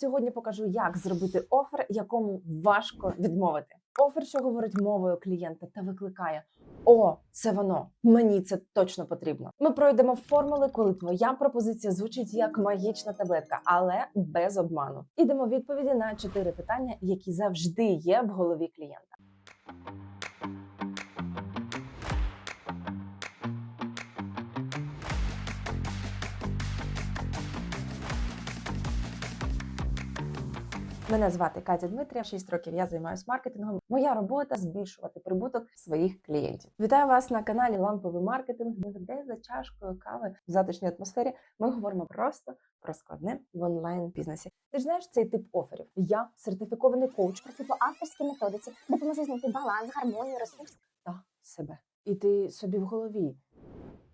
Сьогодні покажу, як зробити офер, якому важко відмовити. Офер, що говорить мовою клієнта та викликає: О, це воно! Мені це точно потрібно. Ми пройдемо формули, коли твоя пропозиція звучить як магічна таблетка, але без обману. Ідемо відповіді на чотири питання, які завжди є в голові клієнта. Мене звати Катя Дмитрія. 6 років я займаюся маркетингом. Моя робота збільшувати прибуток своїх клієнтів. Вітаю вас на каналі Ламповий маркетинг, де за чашкою кави в затишній атмосфері ми говоримо просто про складне в онлайн бізнесі. Ти ж знаєш цей тип оферів? Я сертифікований коуч Працюю по авторській методиці, допоможу знайти баланс, гармонію, ресурс. та себе. І ти собі в голові.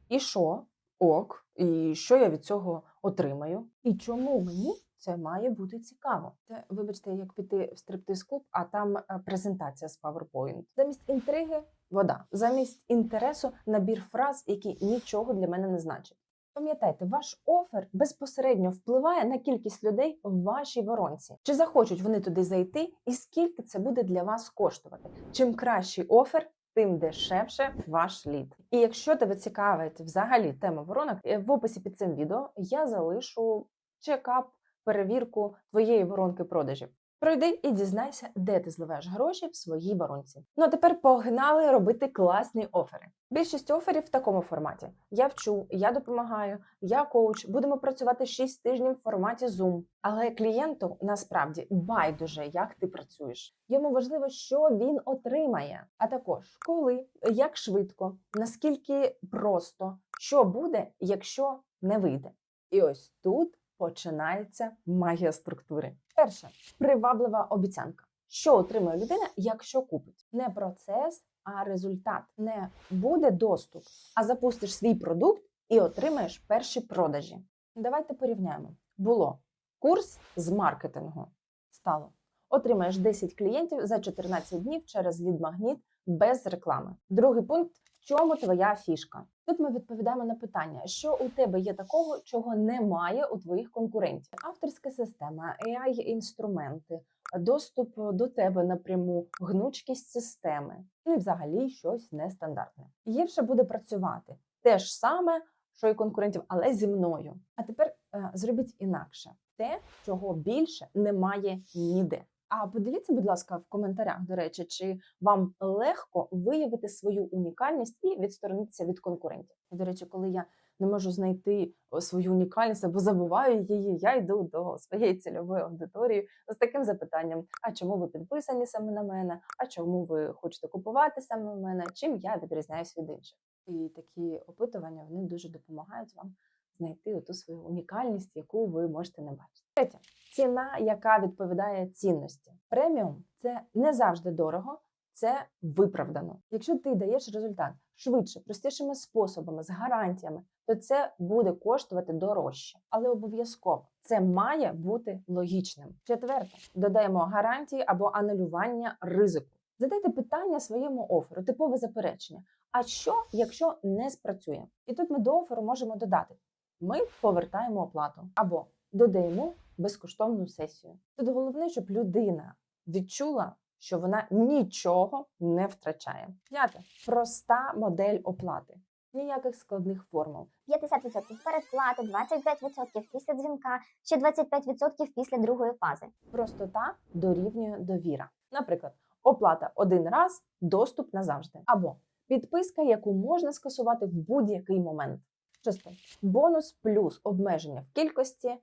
І що? Ок, і що я від цього отримаю? І чому мені це має бути цікаво? Це, вибачте, як піти в стриптиз-клуб, а там е, презентація з PowerPoint. Замість інтриги вода, замість інтересу набір фраз, які нічого для мене не значать. Пам'ятайте, ваш офер безпосередньо впливає на кількість людей в вашій воронці. Чи захочуть вони туди зайти, і скільки це буде для вас коштувати? Чим кращий офер, тим дешевше ваш лід. І якщо тебе цікавить взагалі тема воронок, е, в описі під цим відео я залишу чекап, перевірку твоєї воронки продажів. Пройди і дізнайся, де ти зливаєш гроші в своїй воронці. Ну а тепер погнали робити класні офери. Більшість оферів в такому форматі: я вчу, я допомагаю, я коуч. Будемо працювати 6 тижнів в форматі Zoom. Але клієнту насправді байдуже, як ти працюєш. Йому важливо, що він отримає, а також коли, як швидко, наскільки просто, що буде, якщо не вийде. І ось тут починається магія структури. Перше приваблива обіцянка. Що отримує людина, якщо купить? Не процес, а результат. Не буде доступ, а запустиш свій продукт і отримаєш перші продажі. Давайте порівняємо. Було курс з маркетингу. Стало. Отримаєш 10 клієнтів за 14 днів через лід-магніт без реклами. Другий пункт. В чому твоя фішка? Тут ми відповідаємо на питання, що у тебе є такого, чого немає у твоїх конкурентів. Авторська система, AI-інструменти, доступ до тебе напряму, гнучкість системи, ну і взагалі щось нестандартне. Гірше буде працювати те ж саме, що й конкурентів, але зі мною. А тепер е, зробіть інакше те, чого більше немає ніде. А подивіться, будь ласка, в коментарях, до речі, чи вам легко виявити свою унікальність і відсторонитися від конкурентів. До речі, коли я не можу знайти свою унікальність або забуваю її, я йду до своєї цільової аудиторії з таким запитанням: а чому ви підписані саме на мене? А чому ви хочете купувати саме мене? Чим я відрізняюсь від інших? І такі опитування вони дуже допомагають вам знайти оту свою унікальність, яку ви можете не бачити. Третє ціна, яка відповідає цінності. Преміум це не завжди дорого, це виправдано. Якщо ти даєш результат швидше, простішими способами, з гарантіями, то це буде коштувати дорожче. Але обов'язково це має бути логічним. Четверте, додаємо гарантії або анулювання ризику. Задайте питання своєму оферу, типове заперечення. А що, якщо не спрацює? І тут ми до оферу можемо додати: ми повертаємо оплату або додаємо безкоштовну сесію. Тут головне, щоб людина відчула, що вона нічого не втрачає. П'яте проста модель оплати. Ніяких складних формул. 50% передплати, 25% після дзвінка, ще 25% після другої фази. Простота дорівнює довіра. Наприклад, оплата один раз, доступ назавжди, або підписка, яку можна скасувати в будь-який момент. Шосте бонус плюс обмеження в кількості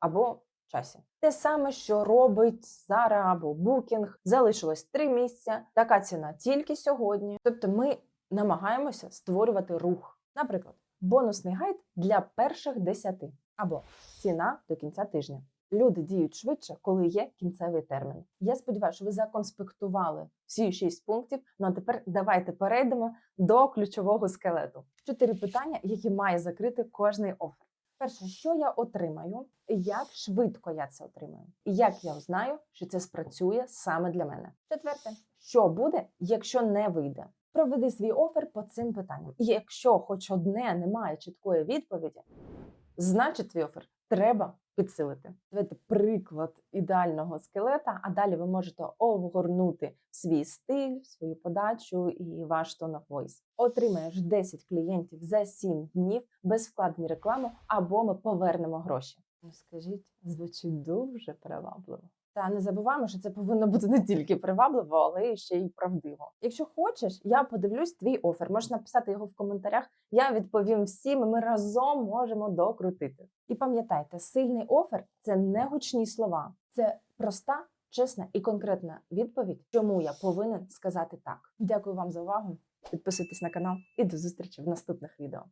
або часі. Те саме, що робить Zara або Booking. Залишилось три місця. Така ціна тільки сьогодні. Тобто, ми намагаємося створювати рух. Наприклад, бонусний гайд для перших десяти або ціна до кінця тижня. Люди діють швидше, коли є кінцевий термін. Я сподіваюся, що ви законспектували всі шість пунктів. Ну а тепер давайте перейдемо до ключового скелету. Чотири питання, які має закрити кожний офер. Перше, що я отримаю, як швидко я це отримаю, і як я знаю, що це спрацює саме для мене. Четверте, що буде, якщо не вийде. Проведи свій офер по цим питанням. І якщо хоч одне немає чіткої відповіді, значить твій офер треба підсилити. Давайте приклад ідеального скелета, а далі ви можете обгорнути свій стиль, свою подачу і ваш тон of voice. Отримаєш 10 клієнтів за 7 днів без вкладені реклами, або ми повернемо гроші. Ну, скажіть, звучить дуже привабливо. Та не забуваємо, що це повинно бути не тільки привабливо, але ще й правдиво. Якщо хочеш, я подивлюсь твій офер. Можеш написати його в коментарях. Я відповім всім, ми разом можемо докрутити. І пам'ятайте, сильний офер це не гучні слова, це проста, чесна і конкретна відповідь, чому я повинен сказати так. Дякую вам за увагу. Підписуйтесь на канал і до зустрічі в наступних відео.